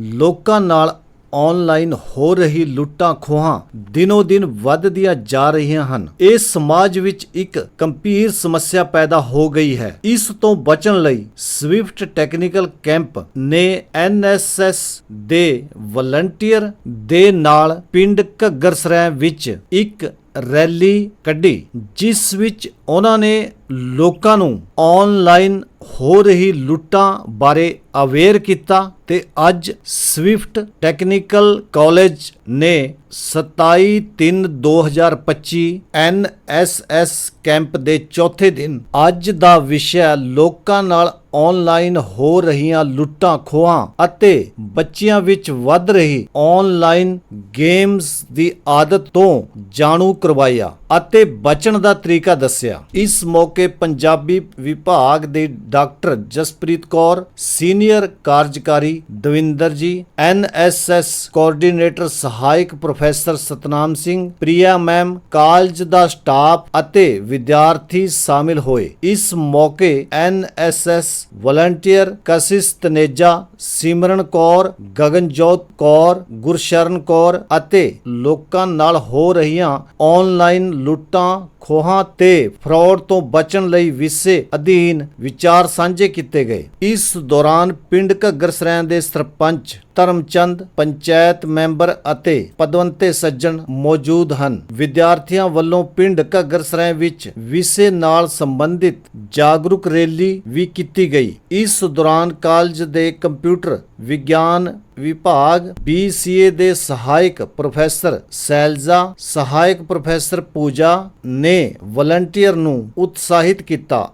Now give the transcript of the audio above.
ਲੋਕਾਂ ਨਾਲ ਆਨਲਾਈਨ ਹੋ ਰਹੀ ਲੁੱਟਾਂ ਖੋਹਾਂ ਦਿਨੋ ਦਿਨ ਵੱਧਦੀਆਂ ਜਾ ਰਹੀਆਂ ਹਨ। ਇਹ ਸਮਾਜ ਵਿੱਚ ਇੱਕ ਗੰਭੀਰ ਸਮੱਸਿਆ ਪੈਦਾ ਹੋ ਗਈ ਹੈ। ਇਸ ਤੋਂ ਬਚਣ ਲਈ ਸਵਿਫਟ ਟੈਕਨੀਕਲ ਕੈਂਪ ਨੇ ਐਨਐਸਐਸ ਦੇ ਵਲੰਟੀਅਰ ਦੇ ਨਾਲ ਪਿੰਡ ਘੱਗਰਸਰੈ ਵਿੱਚ ਇੱਕ ਰੈਲੀ ਕੱਢੀ, ਜਿਸ ਵਿੱਚ ਉਹਨਾਂ ਨੇ ਲੋਕਾਂ ਨੂੰ ਆਨਲਾਈਨ ਹੋ ਰਹੀ ਲੁੱਟਾਂ ਬਾਰੇ ਅਵੇਅਰ ਕੀਤਾ ਤੇ ਅੱਜ ਸਵਿਫਟ ਟੈਕਨੀਕਲ ਕਾਲਜ ਨੇ 27/3/2025 ਐਨਐਸਐਸ ਕੈਂਪ ਦੇ ਚੌਥੇ ਦਿਨ ਅੱਜ ਦਾ ਵਿਸ਼ਾ ਲੋਕਾਂ ਨਾਲ ਆਨਲਾਈਨ ਹੋ ਰਹੀਆਂ ਲੁੱਟਾਂ ਖੋਹਾਂ ਅਤੇ ਬੱਚਿਆਂ ਵਿੱਚ ਵੱਧ ਰਹੀ ਆਨਲਾਈਨ ਗੇਮਸ ਦੀ ਆਦਤ ਤੋਂ ਜਾਣੂ ਕਰਵਾਇਆ। ਅਤੇ ਬਚਣ ਦਾ ਤਰੀਕਾ ਦੱਸਿਆ। ਇਸ ਮੌਕੇ ਪੰਜਾਬੀ ਵਿਭਾਗ ਦੇ ਡਾਕਟਰ ਜਸਪ੍ਰੀਤ ਕੌਰ, ਸੀਨੀਅਰ ਕਾਰਜਕਾਰੀ ਦਵਿੰਦਰ ਜੀ ਐਨਐਸਐਸ ਕੋਆਰਡੀਨੇਟਰ ਸਹਾਇਕ professor Satnam Singh, Priya ma'am, college ਦਾ ਸਟਾਫ ਅਤੇ ਵਿਦਿਆਰਥੀ ਸ਼ਾਮਿਲ ਹੋਏ। ਇਸ ਮੌਕੇ ਐਨਐਸਐਸ ਵਲੰਟੀਅਰ ਕਸਿਸ ਤਨੇਜਾ, ਸਿਮਰਨ ਕੌਰ, ਗਗਨਜੋਤ ਕੌਰ, ਗੁਰਸ਼ਰਨ ਕੌਰ ਅਤੇ ਲੋਕਾਂ ਨਾਲ ਹੋ ਰਹੀਆਂ ਆਨਲਾਈਨ ਲੁੱਟਾਂ, ਖੋਹਾਂ ਤੇ ਫਰਾਡ ਤੋਂ ਬਚਣ ਲਈ ਵਿਸ਼ੇ ਅਧੀਨ ਵਿਚਾਰ ਸਾਂਝੇ ਕੀਤੇ ਗਏ। ਇਸ ਦੌਰਾਨ ਪਿੰਡ ਘੱਗਰਸਰੈਂ ਦੇ ਸਰਪੰਚ ਧਰਮਚੰਦ, ਪੰਚਾਇਤ ਮੈਂਬਰ ਅਤੇ ਪਦਵੰਤੇ ਸੱਜਣ ਮੌਜੂਦ ਹਨ। ਵਿਦਿਆਰਥੀਆਂ ਵੱਲੋਂ ਪਿੰਡ ਘੱਗਰਸਰੈਂ ਵਿੱਚ ਵਿਸ਼ੇ ਨਾਲ ਸੰਬੰਧਿਤ ਜਾਗਰੂਕ ਰੈਲੀ ਵੀ ਕੀਤੀ ਗਈ। ਇਸ ਦੌਰਾਨ ਕਾਲਜ ਦੇ ਕੰਪਿਊਟਰ ਵਿਗਿਆਨ ਵਿਭਾਗ BCA ਦੇ ਸਹਾਇਕ ਪ੍ਰੋਫੈਸਰ ਸੈਲਜ਼ਾ, ਸਹਾਇਕ ਪ੍ਰੋਫੈਸਰ ਪੂਜਾ ਨੇ ਵਲੰਟੀਅਰ ਨੂੰ ਉਤਸ਼ਾਹਿਤ ਕੀਤਾ।